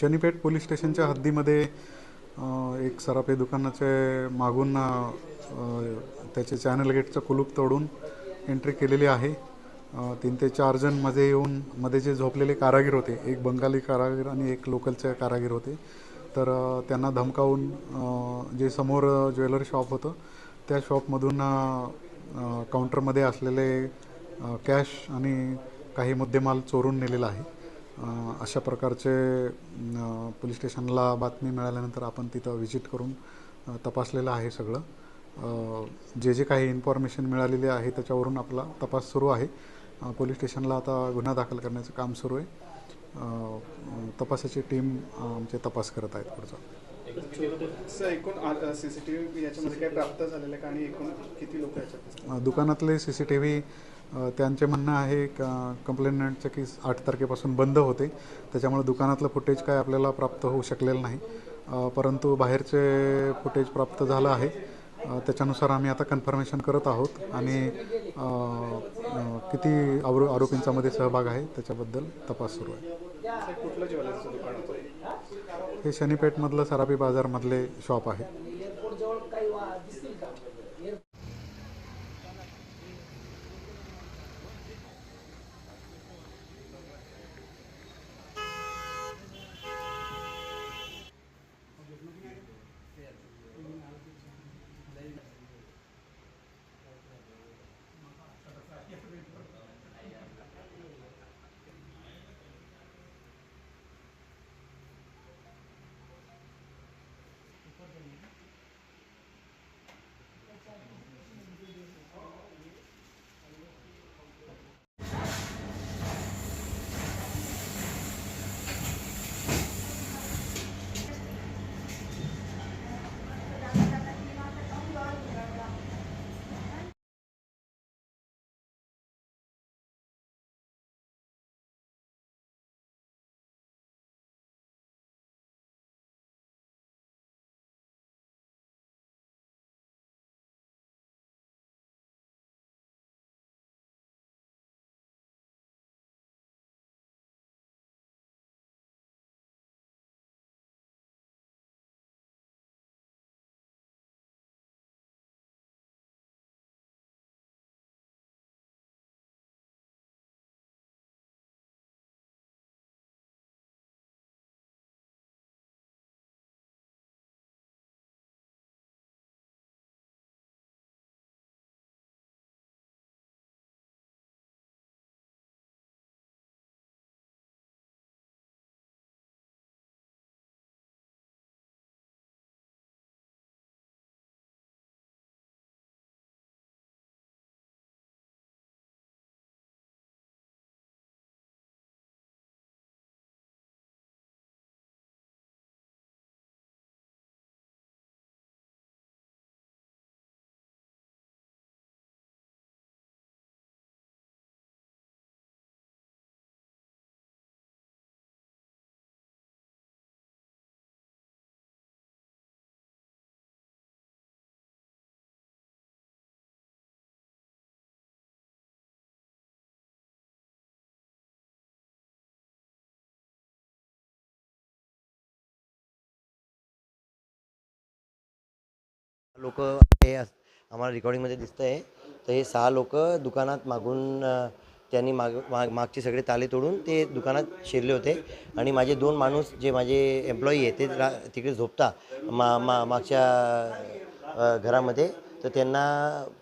Shanipeth police स्टेशनच्या हद्दीमध्ये एक सराफी दुकानाचे मागून त्याचे चॅनल गेटचं कुलूप तोडून एंट्री केलेली आहे. तीन ते चार जणमध्ये येऊन मध्ये जे झोपलेले कारागीर होते एक बंगाली कारागीर आणि एक लोकलचे कारागीर होते. तर त्यांना धमकावून जे समोर ज्वेलरी शॉप होतं त्या शॉपमधून काउंटरमध्ये असलेले कॅश आणि काही मुद्देमाल चोरून नेलेला आहे. अशा प्रकारचे पोलीस स्टेशनला बातमी मिळाल्यानंतर आपण तिथं व्हिजिट करून तपासलेलं आहे सगळं. जे जे काही इन्फॉर्मेशन मिळालेली आहे त्याच्यावरून आपला तपास सुरू आहे. पोलीस स्टेशनला आता गुन्हा दाखल करण्याचं काम सुरू आहे. तपासाची टीम आमचे तपास करत आहेत पुढचा. एकूण सी सी टी व्ही याच्यामध्ये काय प्राप्त झालेलं आहे आणि एकूण किती लोक दुकानातले सी सी टी व्ही त्यांचे म्हणणं आहे का कंप्लेंटचे की आठ तारखेपासून बंद होते. त्याच्यामुळे दुकानातलं फुटेज काय आपल्याला प्राप्त होऊ शकलेलं नाही. परंतु बाहेरचे फुटेज प्राप्त झालं आहे. त्याच्यानुसार आम्ही आता कन्फर्मेशन करत आहोत. आणि किती आरो आरोपींचा मध्ये सहभाग आहे त्याच्याबद्दल तपास सुरू आहे. हे हे शनीपेठमधलं सराफी बाजारमधले शॉप आहे. लोक हे आम्हाला रेकॉर्डिंगमध्ये दिसतं आहे तर हे सहा लोक दुकानात मागून त्यांनी माग माग मागचे सगळे ताले तोडून ते दुकानात शिरले होते. आणि माझे दोन माणूस जे माझे एम्प्लॉई आहे ते रा तिकडे झोपता मा मा मागच्या घरामध्ये. तर त्यांना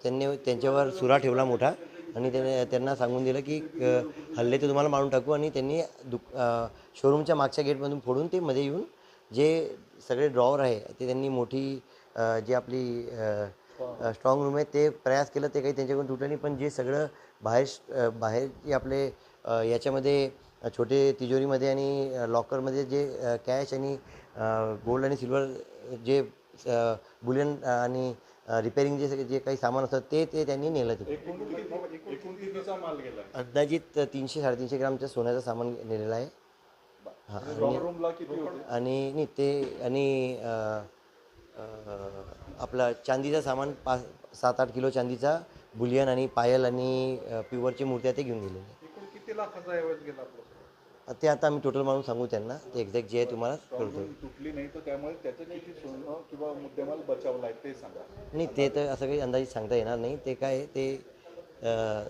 त्यांनी त्यांच्यावर सुरा ठेवला मोठा आणि त्याने त्यांना सांगून दिलं की हल्ले ते तुम्हाला मारून टाकू आणि त्यांनी दुक शोरूमच्या मागच्या गेटमधून फोडून ते मध्ये येऊन जे सगळे ड्रॉवर आहे ते त्यांनी मोठी जी आपली स्ट्रॉंग रूम आहे ते प्रयास केलं ते काही त्यांच्याकडून तुटलं नाही. पण जे सगळं बाहेर बाहेर जे आपले याच्यामध्ये छोटे तिजोरीमध्ये आणि लॉकरमध्ये जे कॅश आणि गोल्ड आणि सिल्वर जे बुलियन आणि रिपेरिंग जे जे काही सामान असतं ते ते त्यांनी नेलं तिथे. अंदाजित तीनशे साडेतीनशे ग्रामचं सोन्याचं सामान नेलेलं आहे. हां आणि होते? आणि नाही ते आणि आपला चांदीचं सामान पाच सात आठ किलो चांदीचा बुलियन आणि पायल आणि प्युअरची मूर्त्या ते घेऊन एकूण किती लाखाचा ऐवज गेला आपला ते आता आम्ही टोटल मारून सांगू त्यांना ते एक्झॅक्ट जे आहे तुम्हाला कळतो. तुटली नाही तर त्यामुळे त्याचं किती सोनं किंवा मुद्देमाल बचावला आहे ते सांगा. नाही ते तर असं काही अंदाजित सांगता येणार नाही ते काय आहे, ते अ,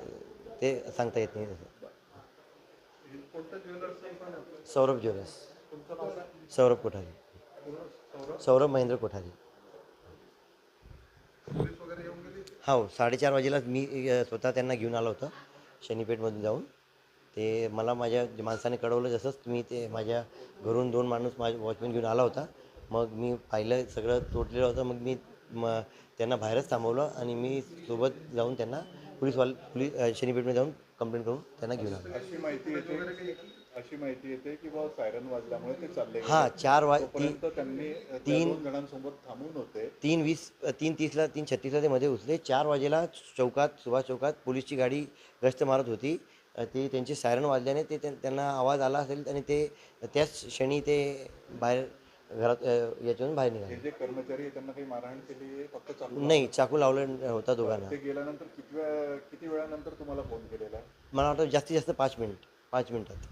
ते सांगता येत नाही. तसं सौरभ ज्वेलर्स. सौरभ कोठारी. सौरभ महेंद्र कोठारी. हो साडेचार वाजेला मी स्वतः त्यांना घेऊन आलो होतं शनीपेठमधून जाऊन. ते मला माझ्या माणसाने कळवलं जसंच मी ते माझ्या घरून दोन माणूस माझ्या वॉचमॅन घेऊन आला होता. मग मी पाहिलं सगळं तोडलेलं होतं. मग मी म त्यांना बाहेरच थांबवलं आणि मी सोबत जाऊन त्यांना पोलीसवाल पोलीस शनीपेठमध्ये जाऊन कंप्लेंट करून त्यांना घेऊन आलो. अशी माहिती येते की बा सायरन वाजल्यामुळे ते चालले हां चार वा ती तोपर्यंत त्यांनी त्या तीन- जणांसोबत थांबून होते. तीन वीस तीन तीसला तीन छत्तीसला ते मध्ये उचले चार वाजेला चौकात सुभाष चौकात पोलीसची गाडी गस्त मारत होती. ते त्यांचे सायरन वाजल्याने ते त्यां- त्यांना आवाज आला असेल आणि ते त्याच क्षणी ते बाहेर घरात याच्यातून बाहेर निघाले. जे कर्मचारी त्यांना काही मारहाण केली फक्त चालू नाही चाकू लावलं होता दोघांना. ते गेल्यानंतर किती वेळा किती वेळानंतर तुम्हाला फोन केलेला? मला वाटतं जास्तीत जास्त पाच मिनिट पाच मिनिटात.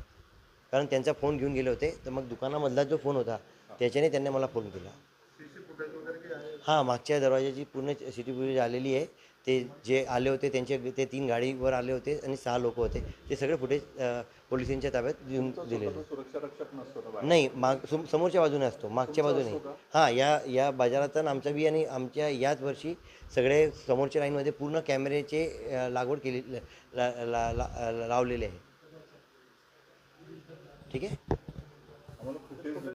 कारण त्यांचा फोन घेऊन गेले होते तर मग दुकानामधला जो फोन होता त्याच्याने त्यांनी मला फोन केला. हां मागच्या दरवाजाची पूर्ण सी टी फुटेज आलेली आहे. ते जे आले होते त्यांचे ते तीन गाडीवर आले होते आणि सहा लोक होते. ते सगळे फुटेज पोलिसांच्या ताब्यात देऊन दिलेले. नाही माग सम- समोरच्या बाजूने असतो मागच्या बाजूने. हां या या बाजारात तर आमच्या बी आणि आमच्या याच वर्षी सगळे समोरच्या लाईनमध्ये पूर्ण कॅमेऱ्याचे लागवड केली लावलेले आहे. ठीक आहे